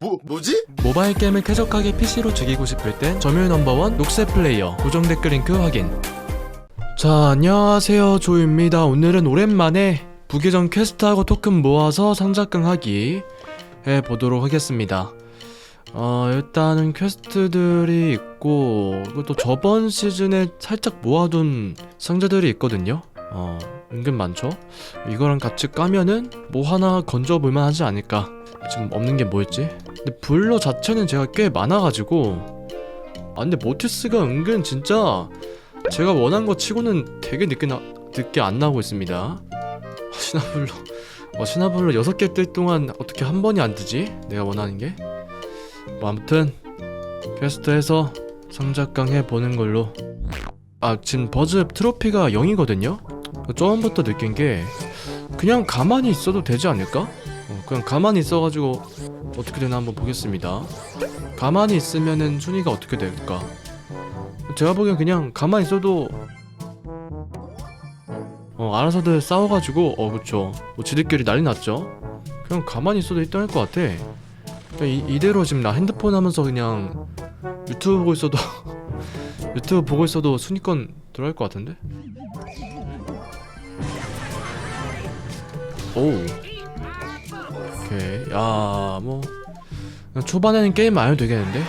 뭐, 뭐지? 모바일 게임을 쾌적하게 PC로 즐기고 싶을 땐 점유율 넘버원 녹색 플레이어 고정 댓글 링크 확인. 자 안녕하세요 조입니다. 오늘은 오랜만에 부계정 퀘스트하고 토큰 모아서 상자깡 하기 해보도록 하겠습니다. 어 일단은 퀘스트들이 있고 그리고 또 저번 시즌에 살짝 모아둔 상자들이 있거든요. 어 은근 많죠 이거랑 같이 까면은 뭐 하나 건져볼만 하지 않을까 지금 없는 게 뭐였지? 근데 블러 자체는 제가 꽤 많아가지고 아 근데 모티스가 은근 진짜 제가 원한 거 치고는 되게 늦게 나, 늦게 안 나오고 있습니다 시나블러 어 시나블러 6개 뜰 동안 어떻게 한 번이 안 뜨지? 내가 원하는 게? 뭐 아무튼 퀘스트에서 상자깡 해보는 걸로 아 지금 버즈 트로피가 0이거든요? 처음부터 느낀 게 그냥 가만히 있어도 되지 않을까? 어, 그냥 가만히 있어가지고 어떻게 되나 한번 보겠습니다. 가만히 있으면은 순위가 어떻게 될까? 제가 보기엔 그냥 가만히 있어도 어 알아서들 싸워가지고 어 그쵸 뭐 지들끼리 난리 났죠. 그냥 가만히 있어도 1등 할 것 같아. 이, 이대로 지금 나 핸드폰 하면서 그냥 유튜브 보고 있어도 유튜브 보고 있어도 순위권 들어갈 것 같은데? 오. 오케이. 야뭐. 초반에는 게임 안 해도 되겠는데?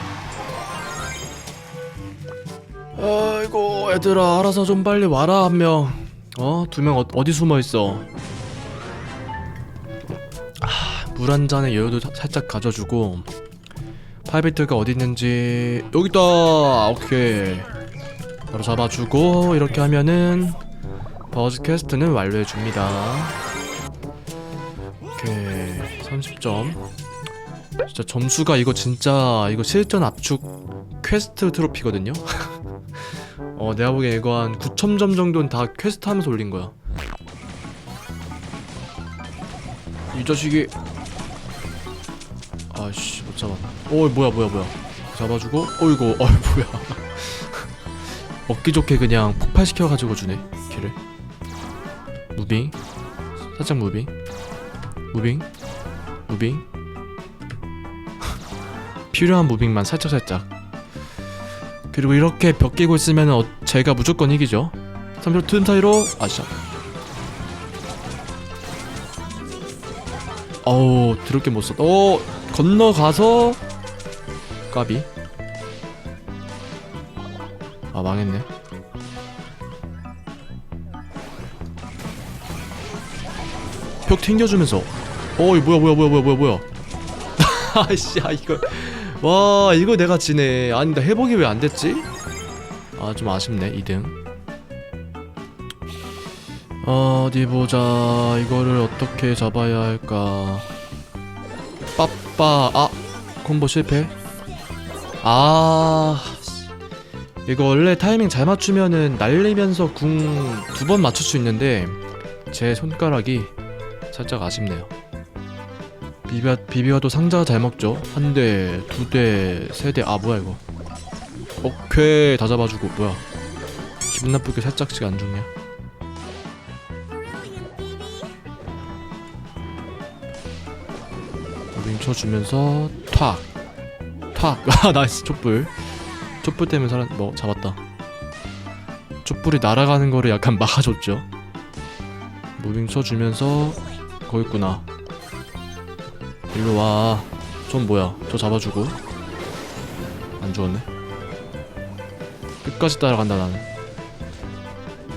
아이고 얘들아 알아서 좀 빨리 와라 한명 어 두 명 어, 어디 숨어 있어? 아, 물 한 잔에 여유도 사- 살짝 가져주고. 파이비트가 어디 있는지. 여기 있다! 오케이. 바로 잡아주고 이렇게 하면은 버즈 퀘스트는 완료해 줍니다. 오케이 30점. 진짜 점수가 이거 진짜 이거 실전 압축 퀘스트 트로피거든요. 어 내가 보기엔 이거 한 9,000점 정도는 다 퀘스트 하면서 올린 거야. 이 자식이. 아씨 못 잡았네. 어 뭐야 뭐야 뭐야. 잡아주고 어이구 어이 뭐야. 먹기 좋게 그냥 폭발시켜가지고 주네 걔를 무빙. 살짝 무빙. 무빙 무빙? 필요한 무빙만 살짝살짝. 그리고 이렇게 벽 끼고 있으면 어, 제가 무조건 이기죠. 3초 틈 사이로 아샤 어우 드럽게 못 썼다. 어 건너가서 까비. 아 망했네. 벽 튕겨주면서 어이 뭐야 뭐야 뭐야 뭐야 뭐야 아씨 아 이거. 와 이거 내가 지네. 아니 나 회복이 왜 안 됐지? 아 좀 아쉽네 2등. 어디 보자. 이거를 어떻게 잡아야 할까? 빠빠. 아 콤보 실패? 아 이거 원래 타이밍 잘 맞추면은 날리면서 궁 두 번 맞출 수 있는데 제 손가락이 살짝 아쉽네요 비비아, 비비아도 상자가 잘 먹죠. 한 대, 두 대, 세 대, 아 뭐야 이거. 오케이. 다 잡아주고. 뭐야. 기분 나쁘게 살짝씩 안 죽냐? 무빙 쳐주면서 탁! 탁! 아 나이스. 촛불. 촛불 때문에 사람 뭐 잡았다. 촛불이 날아가는 거를 약간 막아줬죠. 무빙 쳐주면서 거기 있구나 일로 와. 전 뭐야? 저 잡아주고. 안 죽었네. 끝까지 따라간다 나는.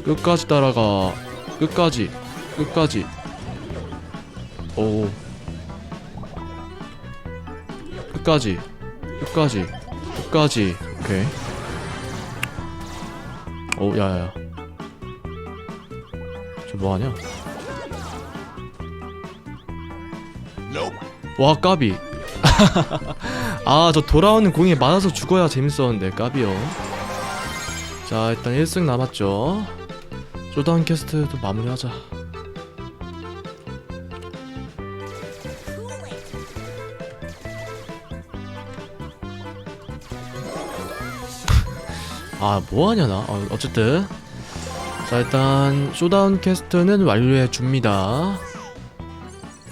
끝까지 따라가. 끝까지. 끝까지. 오. 끝까지. 끝까지. 끝까지. 오케이. 오, 야야야. 저 뭐하냐? 와 까비. 아 저 돌아오는 공에 맞아서 죽어야 재밌었는데 까비요. 자 일단 1승 남았죠. 쇼다운 캐스트도 마무리하자. 아 뭐하냐 나? 어, 어쨌든. 자 일단 쇼다운 캐스트는 완료해 줍니다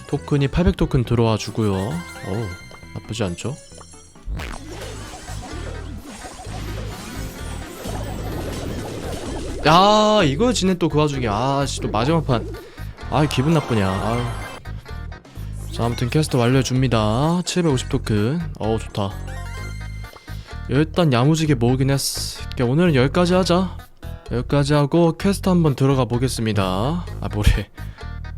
토큰이 800토큰 들어와 주고요. 어우 나쁘지 않죠? 야 이걸 지네 또 그 와중에. 아씨 또 마지막 판아 기분 나쁘냐. 아유. 자 아무튼 캐스트 완료해줍니다. 750토큰. 어우 좋다. 일단 야무지게 모으긴 했어 그러니까 오늘은 여기까지 하자. 여기까지 하고 퀘스트 한번 들어가 보겠습니다. 아 뭐래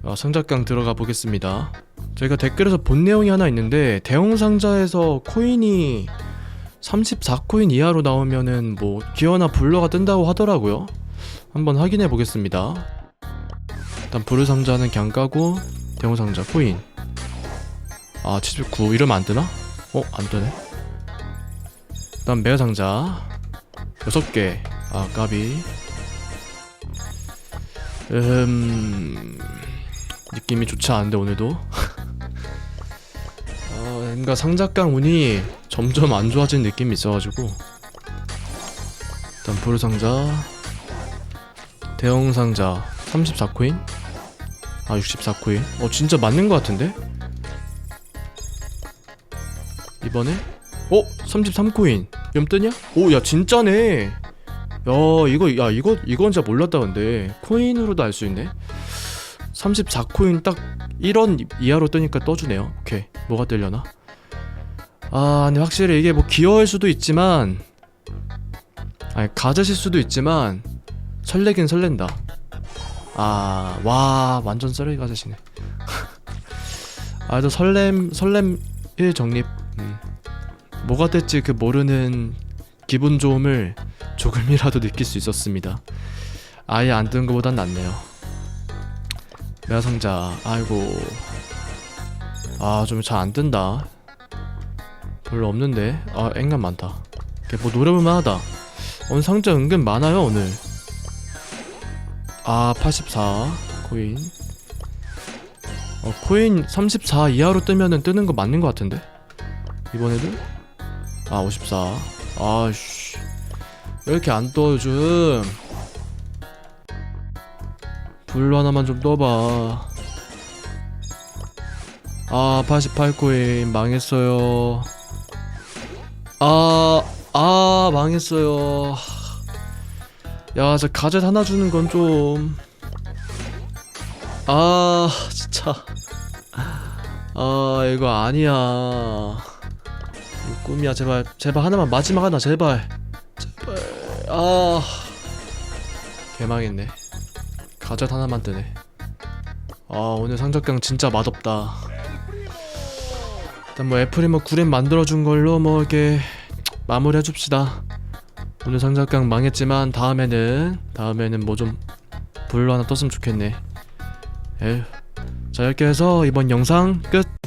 아, 상자깡 들어가 보겠습니다. 저희가 댓글에서 본 내용이 하나 있는데 대형 상자에서 코인이 34코인 이하로 나오면은 뭐 기어나 불러가 뜬다고 하더라고요. 한번 확인해 보겠습니다. 일단 부르 상자는 그냥 까고 대형 상자 코인. 아 79 이러면 안 뜨나? 어? 안 뜨네. 일단 메가 상자. 6개. 아 까비. 음 느낌이 좋지 않은데 오늘도? 어, 뭔가 상자깡 운이 점점 안 좋아진 느낌이 있어가지고. 일단 부르 상자. 대형 상자. 34코인? 아 64코인. 어 진짜 맞는 것 같은데? 이번에? 어? 33코인. 염 뜨냐? 오 야 진짜네. 야 이거 야 이거 이건 진짜 몰랐다 근데. 코인으로도 알 수 있네 34코인 딱 1원 이하로 뜨니까 떠주네요. 오케이. 뭐가 뜨려나? 아 근데 확실히 이게 뭐 귀여울 수도 있지만 아니 가져실 수도 있지만 설레긴 설렌다. 아 와 완전 쓰레기 가져시네. 아 또 설렘 설렘 1 정립. 음. 뭐가 될지 그 모르는 기분 좋음을 조금이라도 느낄 수 있었습니다. 아예 안뜬 거보단 낫네요 메아상자. 아이고. 아 좀 잘 안 뜬다. 별로 없는데? 아 앵간 많다. 뭐 노려볼만 하다. 오늘 상자 은근 많아요 오늘. 아84 코인. 어 코인 34 이하로 뜨면은 뜨는 거 맞는 거 같은데? 이번에도? 아54 아씨. 왜 이렇게 안 떠 요즘 불 하나만 좀 떠봐 아 88코인 망했어요 아, 아, 망했어요. 야, 저 가젯 하나 주는 건 좀. 아, 진짜. 아, 이거 아니야. 꿈이야, 제발. 제발 하나만, 마지막 하나, 제발. 제발. 아. 개망했네. 가젯 하나만 뜨네. 아, 오늘 상적경 진짜 맛없다. 일단 뭐 애플이 뭐 구렘 만들어준 걸로 뭐 이렇게 마무리 해줍시다. 오늘 상자깡 망했지만 다음에는 다음에는 뭐 좀 불로 하나 떴으면 좋겠네. 에휴. 자 이렇게 해서 이번 영상 끝.